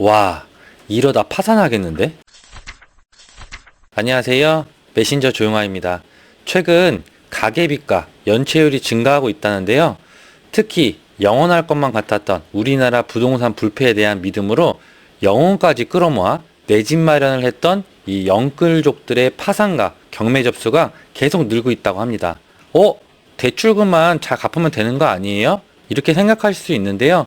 와, 이러다 파산하겠는데? 안녕하세요. 메신저 조용아입니다. 최근 가계비가, 연체율이 증가하고 있다는데요. 특히 영원할 것만 같았던 우리나라 부동산 불패에 대한 믿음으로 영혼까지 끌어모아 내 집 마련을 했던 이 영끌족들의 파산과 경매 접수가 계속 늘고 있다고 합니다. 어? 대출금만 잘 갚으면 되는 거 아니에요? 이렇게 생각하실 수 있는데요.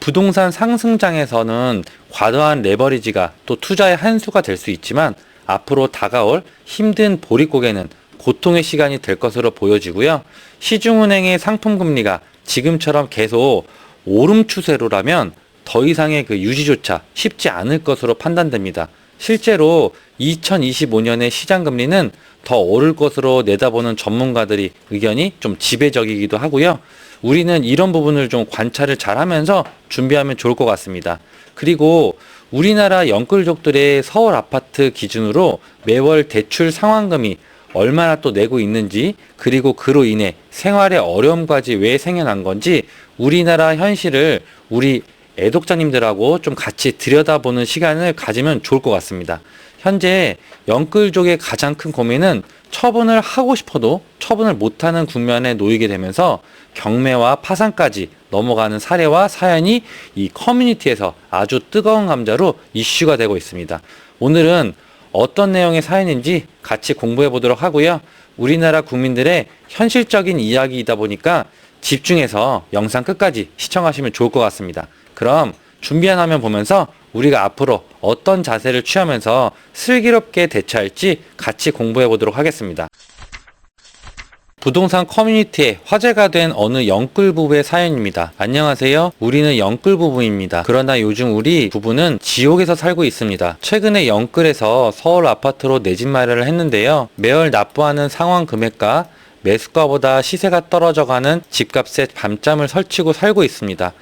부동산 상승장에서는 과도한 레버리지가 또 투자의 한 수가 될 수 있지만 앞으로 다가올 힘든 보릿고개는 고통의 시간이 될 것으로 보여지고요. 시중은행의 상품 금리가 지금처럼 계속 오름 추세로라면 더 이상의 그 유지조차 쉽지 않을 것으로 판단됩니다. 실제로 2025년의 시장 금리는 더 오를 것으로 내다보는 전문가들이 의견이 좀 지배적이기도 하고요. 우리는 이런 부분을 좀 관찰을 잘 하면서 준비하면 좋을 것 같습니다. 그리고 우리나라 영끌족들의 서울 아파트 기준으로 매월 대출 상환금이 얼마나 또 내고 있는지 그리고 그로 인해 생활의 어려움까지 왜 생겨난 건지 우리나라 현실을 우리 애독자님들하고 좀 같이 들여다보는 시간을 가지면 좋을 것 같습니다. 현재 영끌족의 가장 큰 고민은 처분을 하고 싶어도 처분을 못하는 국면에 놓이게 되면서 경매와 파산까지 넘어가는 사례와 사연이 이 커뮤니티에서 아주 뜨거운 감자로 이슈가 되고 있습니다. 오늘은 어떤 내용의 사연인지 같이 공부해 보도록 하고요. 우리나라 국민들의 현실적인 이야기이다 보니까 집중해서 영상 끝까지 시청하시면 좋을 것 같습니다. 그럼 준비한 화면 보면서 우리가 앞으로 어떤 자세를 취하면서 슬기롭게 대처할지 같이 공부해 보도록 하겠습니다. 부동산 커뮤니티에 화제가 된 어느 영끌 부부의 사연입니다. 안녕하세요. 우리는 영끌 부부입니다. 그러나 요즘 우리 부부는 지옥에서 살고 있습니다. 최근에 영끌에서 서울 아파트로 내 집 마련을 했는데요. 매월 납부하는 상환 금액과 매수가보다 시세가 떨어져가는 집값에 밤잠을 설치고 살고 있습니다.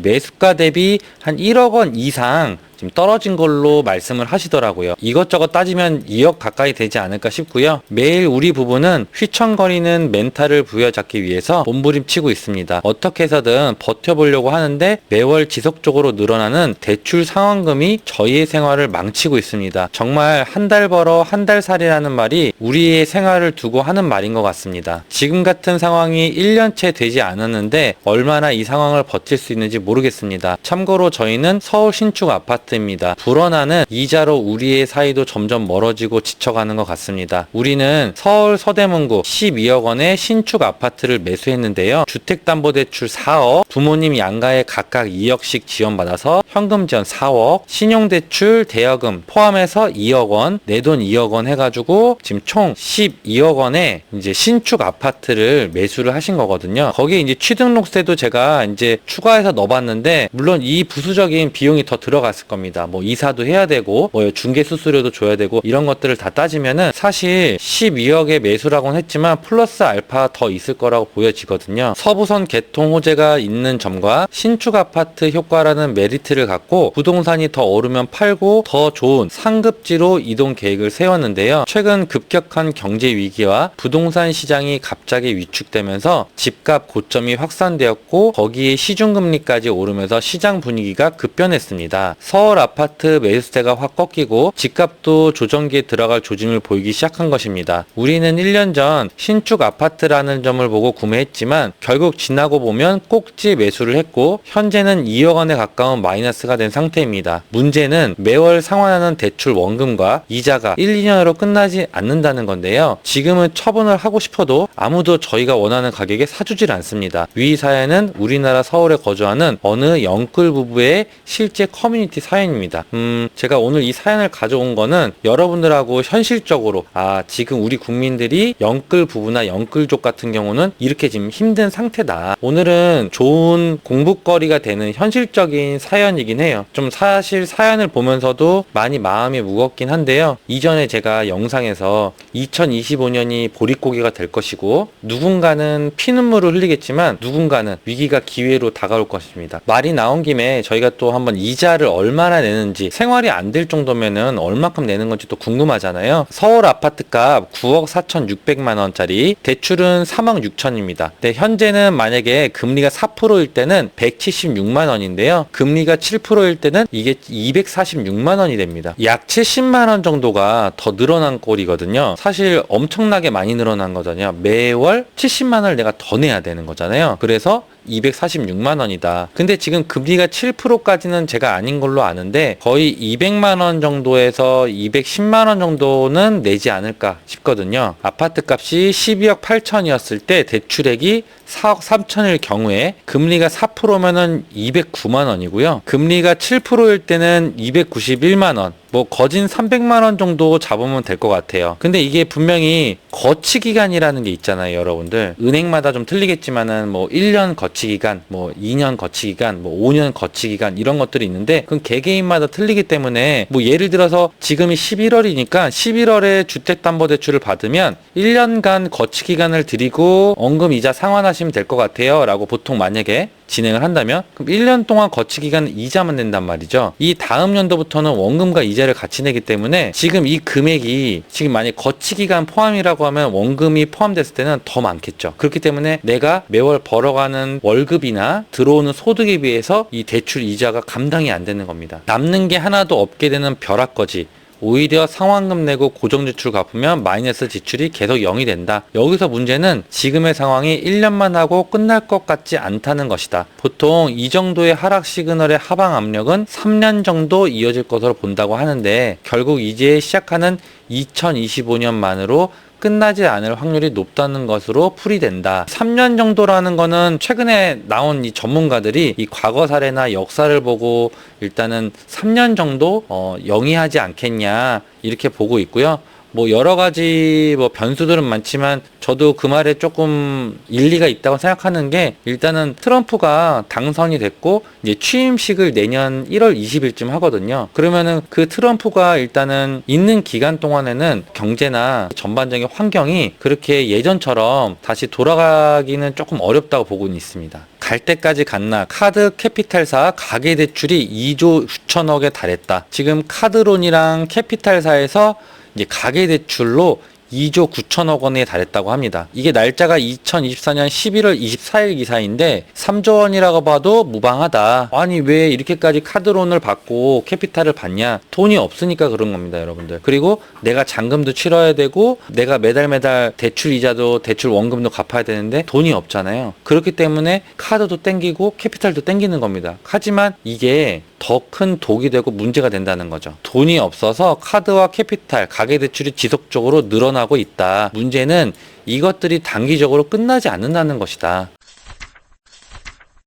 매수가 대비 한 1억 원 이상 지금 떨어진 걸로 말씀을 하시더라고요. 이것저것 따지면 2억 가까이 되지 않을까 싶고요. 매일 우리 부부는 휘청거리는 멘탈을 부여잡기 위해서 몸부림치고 있습니다. 어떻게 해서든 버텨보려고 하는데 매월 지속적으로 늘어나는 대출 상환금이 저희의 생활을 망치고 있습니다. 정말 한 달 벌어 한 달 살이라는 말이 우리의 생활을 두고 하는 말인 것 같습니다. 지금 같은 상황이 1년째 되지 않았는데 얼마나 이 상황을 버틸 수 있는지 모르겠습니다. 참고로 저희는 서울 신축 아파트 입니다. 불어나는 이자로 우리의 사이도 점점 멀어지고 지쳐가는 것 같습니다. 우리는 서울 서대문구 12억 원의 신축 아파트를 매수했는데요. 주택담보대출 4억, 부모님 양가에 각각 2억씩 지원받아서 현금 지원 4억, 신용대출 대여금 포함해서 2억 원, 내 돈 2억 원 해가지고 지금 총 12억 원의 이제 신축 아파트를 매수를 하신 거거든요. 거기에 이제 취등록세도 제가 이제 추가해서 넣어봤는데 물론 이 부수적인 비용이 더 들어갔을 겁니다. 뭐 이사도 해야 되고 뭐 중개 수수료도 줘야 되고 이런 것들을 다 따지면은 사실 12억의 매수라고는 했지만 플러스 알파 더 있을 거라고 보여지거든요. 서부선 개통 호재가 있는 점과 신축 아파트 효과라는 메리트를 갖고 부동산이 더 오르면 팔고 더 좋은 상급지로 이동 계획을 세웠는데요. 최근 급격한 경제 위기와 부동산 시장이 갑자기 위축되면서 집값 고점이 확산되었고 거기에 시중금리까지 오르면서 시장 분위기가 급변했습니다. 서울 아파트 매수세가 확 꺾이고 집값도 조정기에 들어갈 조짐을 보이기 시작한 것입니다. 우리는 1년 전 신축 아파트라는 점을 보고 구매했지만 결국 지나고 보면 꼭지 매수를 했고 현재는 2억 원에 가까운 마이너스가 된 상태입니다. 문제는 매월 상환하는 대출 원금과 이자가 1, 2년으로 끝나지 않는다는 건데요. 지금은 처분을 하고 싶어도 아무도 저희가 원하는 가격에 사주질 않습니다. 위 사연은 우리나라 서울에 거주하는 어느 영끌 부부의 실제 커뮤니티 사 연입니다. 음, 제가 오늘 이 사연을 가져온 거는 여러분들하고 현실적으로 아, 지금 우리 국민들이 영끌 부부나 영끌족 같은 경우는 이렇게 지금 힘든 상태다. 오늘은 좋은 공부거리가 되는 현실적인 사연이긴 해요. 좀 사실 사연을 보면서도 많이 마음이 무겁긴 한데요. 이전에 제가 영상에서 2025년이 보릿고개가 될 것이고 누군가는 피눈물을 흘리겠지만 누군가는 위기가 기회로 다가올 것입니다. 말이 나온 김에 저희가 또 한번 이자를 얼마 얼마나 내는지 생활이 안 될 정도면은 얼마큼 내는 건지 또 궁금하잖아요. 서울 아파트값 9억 4,600만 원짜리 대출은 3억 6천입니다. 네, 현재는 만약에 금리가 4%일 때는 176만 원인데요. 금리가 7%일 때는 이게 246만 원이 됩니다. 약 70만 원 정도가 더 늘어난 꼴이거든요. 사실 엄청나게 많이 늘어난 거잖아요. 매월 70만 원을 내가 더 내야 되는 거잖아요. 그래서 246만 원이다. 근데 지금 금리가 7%까지는 제가 아닌 걸로 아는데 거의 200만 원 정도에서 210만 원 정도는 내지 않을까 싶거든요. 아파트 값이 12억 8천이었을 때 대출액이 4억 3천일 경우에 금리가 4%면은 209만 원이고요. 금리가 7%일 때는 291만 원. 뭐 거진 300만 원 정도 잡으면 될 것 같아요. 근데 이게 분명히 거치 기간이라는 게 있잖아요, 여러분들. 은행마다 좀 틀리겠지만은 뭐 1년 거치 기간, 뭐 2년 거치 기간, 뭐 5년 거치 기간 이런 것들이 있는데 그건 개개인마다 틀리기 때문에 뭐 예를 들어서 지금이 11월이니까 11월에 주택담보대출을 받으면 1년간 거치 기간을 드리고 원금 이자 상환하시면 될 것 같아요 라고 보통 만약에 진행을 한다면 그럼 1년 동안 거치 기간은 이자만 낸단 말이죠. 이 다음 연도부터는 원금과 이자를 같이 내기 때문에 지금 이 금액이 지금 만약 거치 기간 포함이라고 하면 원금이 포함됐을 때는 더 많겠죠. 그렇기 때문에 내가 매월 벌어가는 월급이나 들어오는 소득에 비해서 이 대출 이자가 감당이 안 되는 겁니다. 남는 게 하나도 없게 되는 벼락거지. 오히려 상환금 내고 고정지출 갚으면 마이너스 지출이 계속 0이 된다. 여기서 문제는 지금의 상황이 1년만 하고 끝날 것 같지 않다는 것이다. 보통 이 정도의 하락 시그널의 하방 압력은 3년 정도 이어질 것으로 본다고 하는데 결국 이제 시작하는 2025년만으로 끝나지 않을 확률이 높다는 것으로 풀이된다. 3년 정도라는 거는 최근에 나온 이 전문가들이 이 과거 사례나 역사를 보고 일단은 3년 정도 어, 영위하지 않겠냐 이렇게 보고 있고요. 뭐 여러 가지 뭐 변수들은 많지만 저도 그 말에 조금 일리가 있다고 생각하는 게 일단은 트럼프가 당선이 됐고 이제 취임식을 내년 1월 20일쯤 하거든요. 그러면은 그 트럼프가 일단은 있는 기간 동안에는 경제나 전반적인 환경이 그렇게 예전처럼 다시 돌아가기는 조금 어렵다고 보고는 있습니다. 갈 때까지 갔나 카드 캐피탈사 가계 대출이 2조 9천억에 달했다. 지금 카드론이랑 캐피탈사에서 이제 가계 대출로 2조 9천억 원에 달했다고 합니다. 이게 날짜가 2024년 11월 24일 기사인데 3조 원이라고 봐도 무방하다. 아니 왜 이렇게까지 카드론을 받고 캐피탈을 받냐? 돈이 없으니까 그런 겁니다, 여러분들. 그리고 내가 잔금도 치러야 되고 내가 매달 매달 대출 이자도 대출 원금도 갚아야 되는데 돈이 없잖아요. 그렇기 때문에 카드도 땡기고 캐피탈도 땡기는 겁니다. 하지만 이게 더 큰 독이 되고 문제가 된다는 거죠. 돈이 없어서 카드와 캐피탈, 가계대출이 지속적으로 늘어나 고 있다. 문제는 이것들이 단기적으로 끝나지 않는다는 것이다.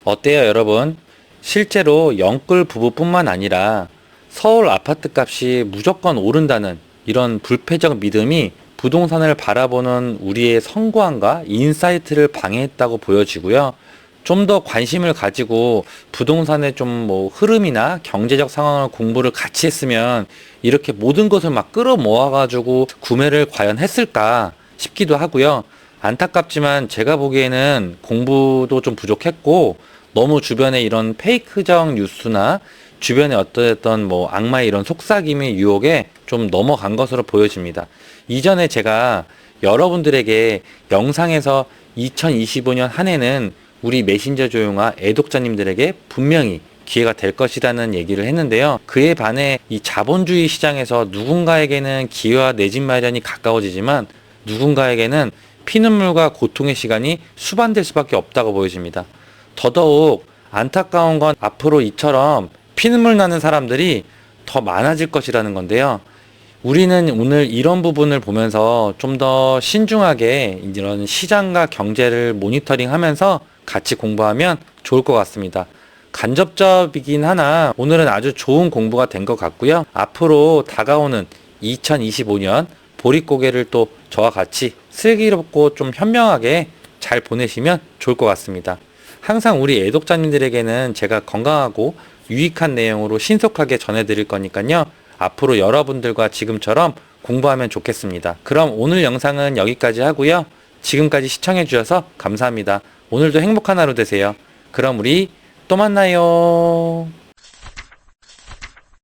어때요, 여러분? 실제로 영끌 부부뿐만 아니라 서울 아파트 값이 무조건 오른다는 이런 불패적 믿음이 부동산을 바라보는 우리의 성과함과 인사이트를 방해했다고 보여지고요. 좀 더 관심을 가지고 부동산의 좀 뭐 흐름이나 경제적 상황을 공부를 같이 했으면 이렇게 모든 것을 막 끌어모아 가지고 구매를 과연 했을까 싶기도 하고요. 안타깝지만 제가 보기에는 공부도 좀 부족했고 너무 주변에 이런 페이크적 뉴스나 주변에 어떠했던 뭐 악마의 이런 속삭임의 유혹에 좀 넘어간 것으로 보여집니다. 이전에 제가 여러분들에게 영상에서 2025년 한 해는 우리 메신저 조용화 애독자님들에게 분명히 기회가 될 것이라는 얘기를 했는데요. 그에 반해 이 자본주의 시장에서 누군가에게는 기회와 내 집 마련이 가까워지지만 누군가에게는 피눈물과 고통의 시간이 수반될 수밖에 없다고 보여집니다. 더더욱 안타까운 건 앞으로 이처럼 피눈물 나는 사람들이 더 많아질 것이라는 건데요. 우리는 오늘 이런 부분을 보면서 좀 더 신중하게 이런 시장과 경제를 모니터링 하면서 같이 공부하면 좋을 것 같습니다. 간접적이긴 하나 오늘은 아주 좋은 공부가 된 것 같고요. 앞으로 다가오는 2025년 보릿고개를 또 저와 같이 슬기롭고 좀 현명하게 잘 보내시면 좋을 것 같습니다. 항상 우리 애독자님들에게는 제가 건강하고 유익한 내용으로 신속하게 전해드릴 거니까요. 앞으로 여러분들과 지금처럼 공부하면 좋겠습니다. 그럼 오늘 영상은 여기까지 하고요. 지금까지 시청해 주셔서 감사합니다. 오늘도 행복한 하루 되세요. 그럼 우리 또 만나요.